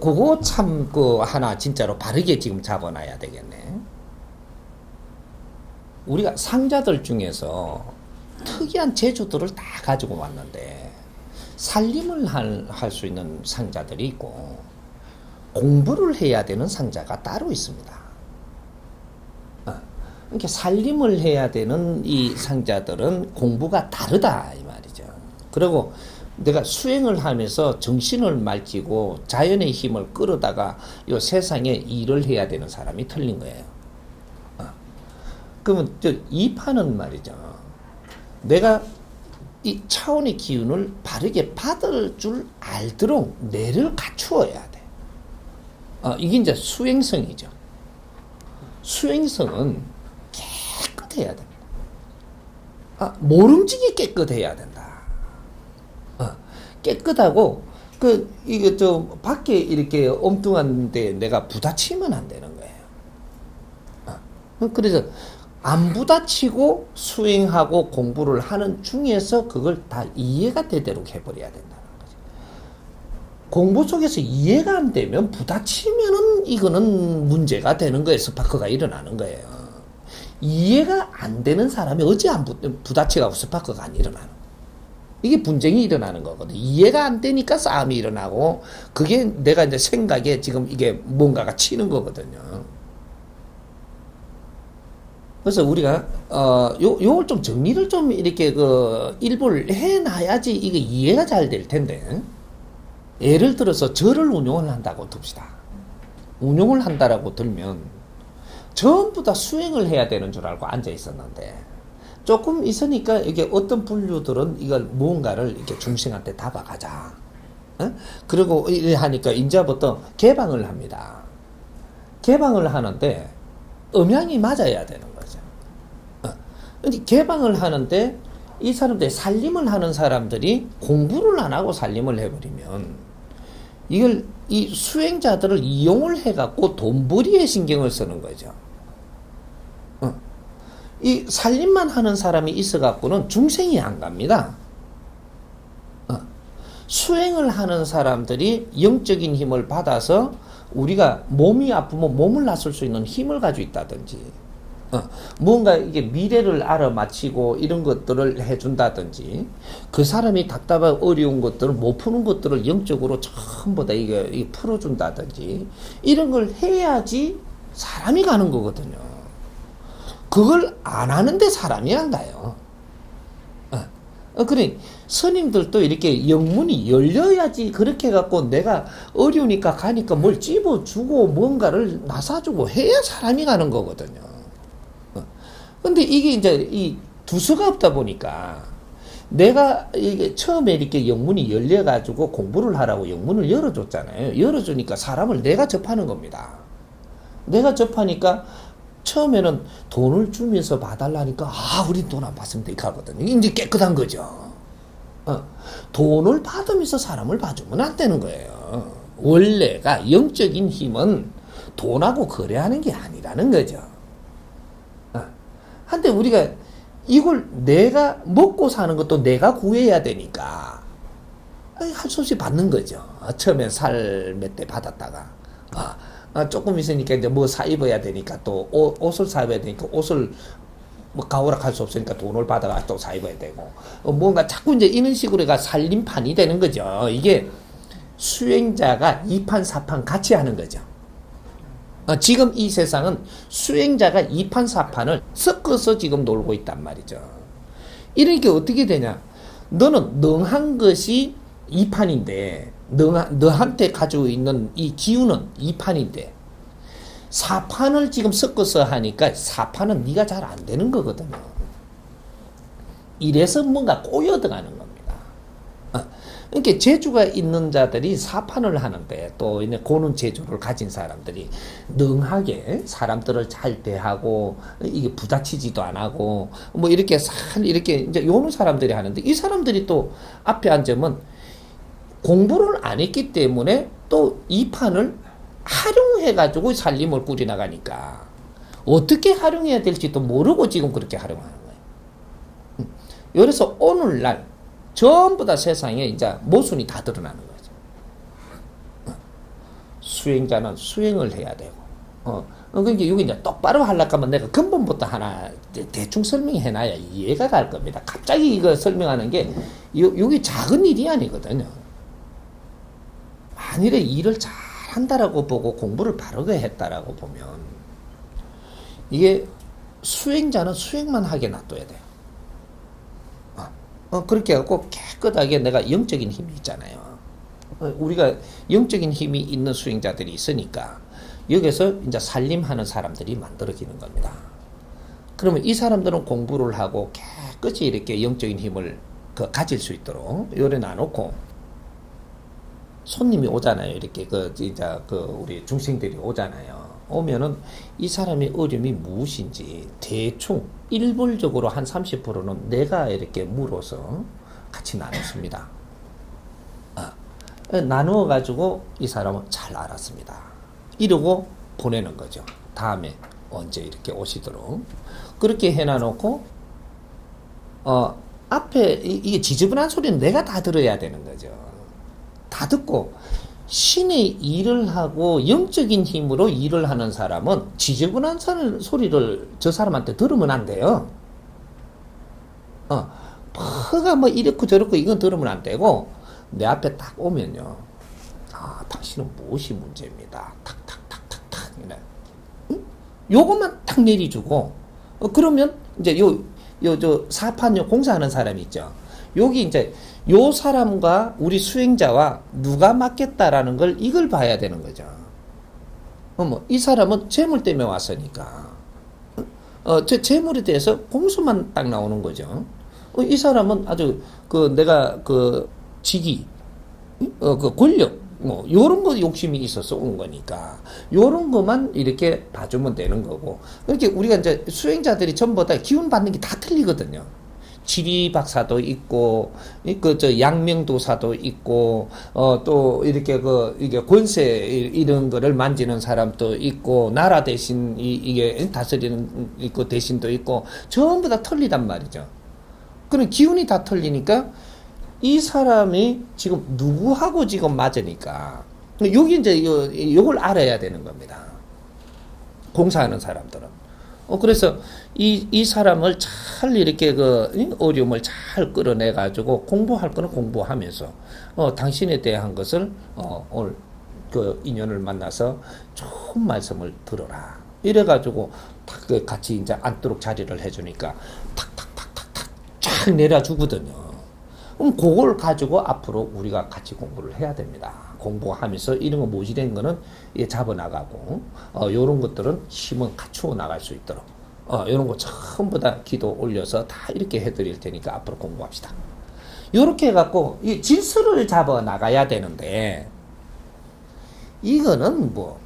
그거 참 그 하나 진짜로 바르게 지금 잡아놔야 되겠네. 우리가 상자들 중에서 특이한 재주들을 다 가지고 왔는데 살림을 할 수 있는 상자들이 있고 공부를 해야 되는 상자가 따로 있습니다. 어, 이렇게 살림을 해야 되는 이 상자들은 공부가 다르다 이 말이죠. 그리고 내가 수행을 하면서 정신을 말지고 자연의 힘을 끌어다가 이 세상에 일을 해야 되는 사람이 틀린 거예요. 어. 그러면 저이 판은 말이죠. 내가 이 차원의 기운을 바르게 받을 줄 알도록 뇌를 갖추어야 돼. 어, 이게 이제 수행성이죠. 수행성은 깨끗해야 됩니다. 아, 모름지기 깨끗해야 된다. 어, 깨끗하고 그 이게 저 밖에 이렇게 엉뚱한데 내가 부딪히면 안 되는 거예요. 어, 그래서 안 부딪히고 수행하고 공부를 하는 중에서 그걸 다 이해가 되도록 해버려야 된다는 거지. 공부 속에서 이해가 안 되면 부딪히면은 이거는 문제가 되는 거예요. 스파크가 일어나는 거예요. 이해가 안 되는 사람이 어찌 안 부, 부딪혀가고 스파크가 안 일어나는 거예요. 이게 분쟁이 일어나는 거거든. 이해가 안 되니까 싸움이 일어나고, 그게 내가 이제 생각에 지금 이게 뭔가가 치는 거거든요. 그래서 우리가 어 요 요걸 좀 정리를 좀 이렇게 그 일부를 해놔야지 이게 이해가 잘 될 텐데 예를 들어서 저를 운용을 한다고 둡시다. 운용을 한다라고 들면 전부 다 수행을 해야 되는 줄 알고 앉아 있었는데 조금 있으니까 이게 어떤 분류들은 이걸 무언가를 이렇게 중생한테 다가가자. 어? 그리고 하니까 인자부터 개방을 합니다. 개방을 하는데 음향이 맞아야 되는 거죠. 어. 개방을 하는데 이 사람들이 살림을 하는 사람들이 공부를 안 하고 살림을 해버리면 이걸 이 수행자들을 이용을 해갖고 돈벌이에 신경을 쓰는 거죠. 어. 이 살림만 하는 사람이 있어갖고는 중생이 안 갑니다. 어. 수행을 하는 사람들이 영적인 힘을 받아서 우리가 몸이 아프면 몸을 낫을 수 있는 힘을 가지고 있다든지, 어, 뭔가 이게 미래를 알아맞히고 이런 것들을 해준다든지, 그 사람이 답답한 어려운 것들을 못 푸는 것들을 영적으로 전부 다 이게, 이게 풀어준다든지, 이런 걸 해야지 사람이 가는 거거든요. 그걸 안 하는데 사람이 안 가요. 어, 어, 그래. 스님들도 이렇게 영문이 열려야지 그렇게 해갖고 내가 어려우니까 가니까 뭘 찝어주고 뭔가를 나사주고 해야 사람이 가는 거거든요. 어. 근데 이게 이제 이 두수가 없다 보니까 내가 이게 처음에 이렇게 영문이 열려가지고 공부를 하라고 영문을 열어줬잖아요. 열어주니까 사람을 내가 접하는 겁니다. 내가 접하니까 처음에는 돈을 주면서 봐달라니까 아, 우린 돈 안 받습니다. 이렇게 하거든요. 이제 깨끗한 거죠. 어, 돈을 받으면서 사람을 봐주면 안 되는 거예요. 원래가 영적인 힘은 돈하고 거래하는 게 아니라는 거죠. 어, 한데 우리가 이걸 내가 먹고 사는 것도 내가 구해야 되니까 할 수 없이 받는 거죠. 처음엔 살 몇 대 받았다가 아, 아, 조금 있으니까 이제 뭐 사 입어야 되니까 또 옷, 옷을 사 입어야 되니까 옷을 뭐 가오락 할 수 없으니까 돈을 받아가 또 사 입어야 되고 어, 뭔가 자꾸 이제 이런 식으로 가 살림판이 되는 거죠. 이게 수행자가 이판사판 같이 하는 거죠. 어, 지금 이 세상은 수행자가 이판사판을 섞어서 지금 놀고 있단 말이죠. 이러니까 어떻게 되냐? 너는 능한 것이 이판인데 너, 너한테 가지고 있는 이 기운은 이판인데 사판을 지금 섞어서 하니까 사판은 네가 잘 안 되는 거거든요. 이래서 뭔가 꼬여 들어가는 겁니다. 어. 그러니까 재주가 있는 자들이 사판을 하는데 또 이제 고는 재주를 가진 사람들이 능하게 사람들을 잘 대하고 이게 부딪히지도 안 하고 뭐 이렇게 살 이렇게 이제 요는 사람들이 하는데 이 사람들이 또 앞에 앉으면 공부를 안 했기 때문에 또 이 판을 활용해가지고 살림을 꾸려나가니까 어떻게 활용해야 될지도 모르고 지금 그렇게 활용하는 거예요. 음. 그래서 오늘날 전부 다 세상에 이제 모순이 다 드러나는 거죠. 어. 수행자는 수행을 해야 되고, 어, 어, 그러니까 여기 이제 똑바로 하려고 하면 내가 근본부터 하나 대- 대충 설명해놔야 이해가 갈 겁니다. 갑자기 이거 설명하는 게, 요, 여기 작은 일이 아니거든요. 만일에 일을 잘 한다라고 보고 공부를 바르게 했다라고 보면, 이게 수행자는 수행만 하게 놔둬야 돼요. 어, 어, 그렇게 해갖고 깨끗하게 내가 영적인 힘이 있잖아요. 어, 우리가 영적인 힘이 있는 수행자들이 있으니까 여기서 이제 살림하는 사람들이 만들어지는 겁니다. 그러면 이 사람들은 공부를 하고 깨끗이 이렇게 영적인 힘을 그 가질 수 있도록 요래 놔놓고 손님이 오잖아요. 이렇게 그 진짜 그 우리 중생들이 오잖아요. 오면은 이 사람의 어려움이 무엇인지 대충 일벌적으로 한 30%는 내가 이렇게 물어서 같이 나눴습니다. 아, 나누어 가지고 이 사람은 잘 알았습니다. 이러고 보내는 거죠. 다음에 언제 이렇게 오시도록 그렇게 해놔놓고 어 앞에 이- 이게 지저분한 소리는 내가 다 들어야 되는 거죠. 다 듣고 신의 일을 하고 영적인 힘으로 일을 하는 사람은 지저분한 살- 소리를 저 사람한테 들으면 안 돼요. 어, 퍼가 뭐 이렇고 저렇고 이건 들으면 안 되고 내 앞에 딱 오면요. 아, 당신은 무엇이 문제입니다. 탁 탁 탁 탁 탁 이래. 응? 요것만 딱 내리주고 어, 그러면 이제 요 요 저 사판 요 공사하는 사람이 있죠. 여기 이제 요 사람과 우리 수행자와 누가 맞겠다라는 걸 이걸 봐야 되는 거죠. 어머, 이 사람은 재물 때문에 왔으니까. 어, 저 재물에 대해서 공수만 딱 나오는 거죠. 어, 이 사람은 아주 그 내가 그 직위, 어, 그 권력, 뭐 요런 거 욕심이 있어서 온 거니까 요런 거만 이렇게 봐주면 되는 거고. 이렇게 우리가 이제 수행자들이 전부 다 기운 받는 게 다 틀리거든요. 지리 박사도 있고, 그 저 양명도사도 있고, 어 또 이렇게 그 이게 권세 이- 이런 거를 만지는 사람도 있고, 나라 대신 이 이게 다스리는 있고 대신도 있고, 전부 다 틀리단 말이죠. 그런 기운이 다 틀리니까 이 사람이 지금 누구하고 지금 맞으니까 여기 이제 요 요걸 알아야 되는 겁니다. 공사하는 사람들은. 어, 그래서 이, 이 사람을 잘 이렇게 그이 어려움을 잘 끌어내 가지고 공부할 거는 공부하면서 어, 당신에 대한 것을 어, 오늘 그 인연을 만나서 좋은 말씀을 들어라. 이래 가지고 탁그 같이 이제 앉도록 자리를 해주니까 탁탁탁탁탁 쫙 내려주거든요. 그럼 그걸 가지고 앞으로 우리가 같이 공부를 해야 됩니다. 공부하면서 이런 거 모질된 거는 예, 잡아나가고, 어, 요런 것들은 힘은 갖추어 나갈 수 있도록, 어, 요런 거 전부 다 기도 올려서 다 이렇게 해드릴 테니까 앞으로 공부합시다. 요렇게 해갖고, 이 질서를 잡아 나가야 되는데, 이거는 뭐,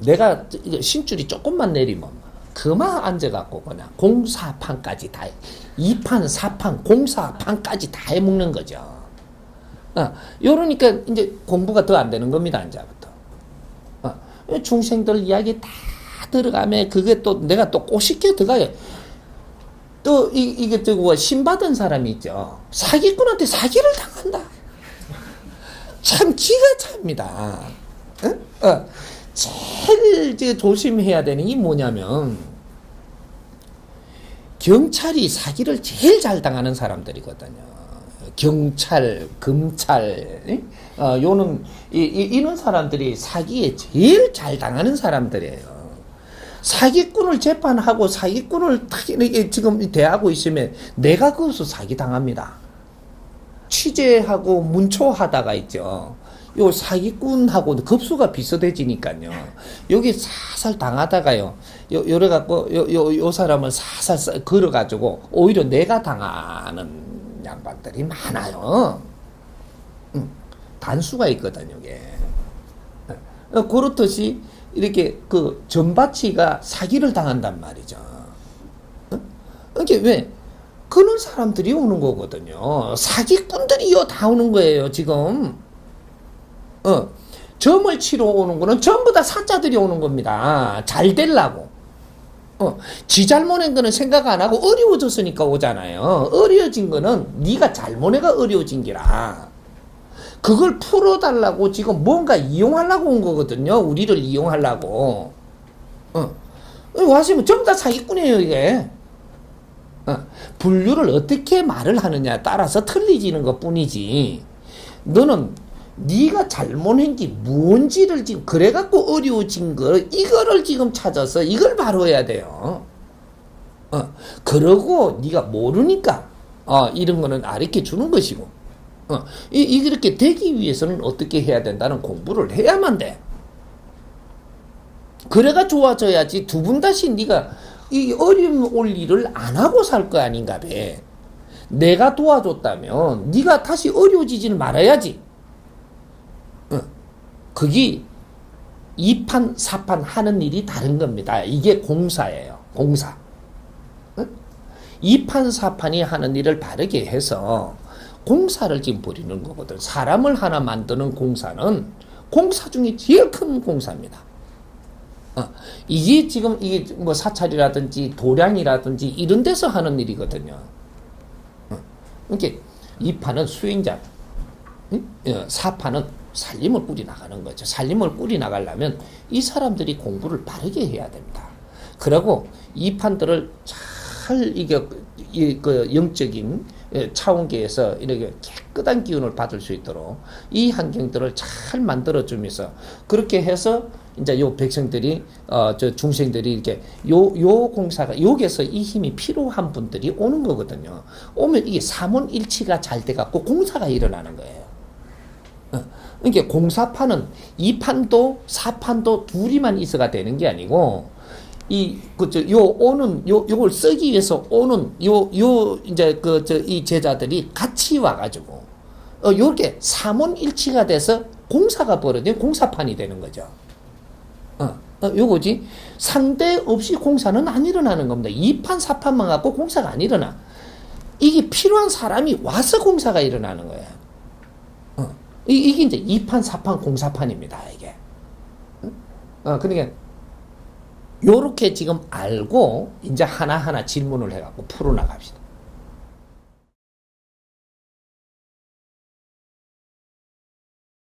내가 신줄이 조금만 내리면 그만 앉아갖고 그냥 공사판까지 다 2판, 4판, 공사판까지 다 해먹는 거죠. 어, 요러니까 이제 공부가 더 안 되는 겁니다, 이제부터. 어, 중생들 이야기 다 들어가면 그게 또 내가 또 꼬시게 들어가요. 또 이, 이게 또 신받은 사람이 있죠. 사기꾼한테 사기를 당한다. 참 기가 찹니다. 어? 어. 제일 조심해야 되는 게 뭐냐면 경찰이 사기를 제일 잘 당하는 사람들이거든요. 경찰, 검찰, 예? 어, 요는 이, 이, 이 런 사람들이 사기에 제일 잘 당하는 사람들이에요. 사기꾼을 재판하고 사기꾼을 딱 이렇게 지금 대하고 있으면 내가 그것을 사기 당합니다. 취재하고 문초하다가 있죠. 요 사기꾼하고 급수가 비슷해지니까요. 여기 사살 당하다가요. 요, 요래 갖고, 요, 요, 요 사람을 사살 써- 걸어 가지고, 오히려 내가 당하는 양반들이 많아요. 음, 단수가 있거든요, 이게. 어, 그렇듯이, 이렇게 그 전바치가 사기를 당한단 말이죠. 어? 이게 왜? 그런 사람들이 오는 거거든요. 사기꾼들이 요, 다 오는 거예요, 지금. 어, 점을 치러 오는 거는 전부 다 사자들이 오는 겁니다. 잘 되려고. 어, 지 잘못한 거는 생각 안 하고 어려워졌으니까 오잖아요. 어려워진 거는 네가 잘못해가 어려워진 기라. 그걸 풀어달라고 지금 뭔가 이용하려고 온 거거든요. 우리를 이용하려고. 어. 와시면 전부 다 사기꾼이에요, 이게. 어. 분류를 어떻게 말을 하느냐에 따라서 틀리지는 것 뿐이지. 너는 네가 잘못한 게 뭔지를 지금 그래갖고 어려워진 거 이거를 지금 찾아서 이걸 바로 해야 돼요. 어, 그러고 네가 모르니까 어, 이런 거는 아르켜 주는 것이고 어, 이, 이렇게 되기 위해서는 어떻게 해야 된다는 공부를 해야만 돼. 그래가 좋아져야지 두 분 다시 네가 이 어려움 올 일을 안 하고 살 거 아닌가 봐. 내가 도와줬다면 네가 다시 어려워지지는 말아야지. 어, 그게 2판, 4판 하는 일이 다른 겁니다. 이게 공사예요. 공사. 2판, 4판이 하는 일을 바르게 해서 공사를 지금 벌이는 거거든. 사람을 하나 만드는 공사는 공사 중에 제일 큰 공사입니다. 어, 이게 지금 이게 뭐 사찰이라든지 도량이라든지 이런 데서 하는 일이거든요. 어, 이렇게 2판은 수행자, 응? 어, 4판은 살림을 꾸리 나가는 거죠. 살림을 꾸리 나가려면 이 사람들이 공부를 바르게 해야 됩니다. 그리고 이 판들을 잘 이게 이그 영적인 예, 차원계에서 이렇게 깨끗한 기운을 받을 수 있도록 이 환경들을 잘 만들어 주면서 그렇게 해서 이제 요 백성들이 어 저 중생들이 이렇게 요 요 공사가 여기서 이 힘이 필요한 분들이 오는 거거든요. 오면 이게 삼원일치가 잘 돼 갖고 공사가 일어나는 거예요. 어, 이게 공사판은 이 판도 사판도 둘이만 있어가 되는 게 아니고 이 그저 요 오는 요 요걸 쓰기 위해서 오는 요요 이제 그 저 이 제자들이 같이 와 가지고 어 요렇게 삼원일치가 돼서 공사가 벌어진 공사판이 되는 거죠. 어, 어 요거지 상대 없이 공사는 안 일어나는 겁니다. 이판사판만 갖고 공사가 안 일어나. 이게 필요한 사람이 와서 공사가 일어나는 거예요. 어, 이, 이게 이제 이판사판 공사판입니다. 이게. 어, 그러니까 요렇게 지금 알고 이제 하나하나 질문을 해갖고 풀어나갑시다.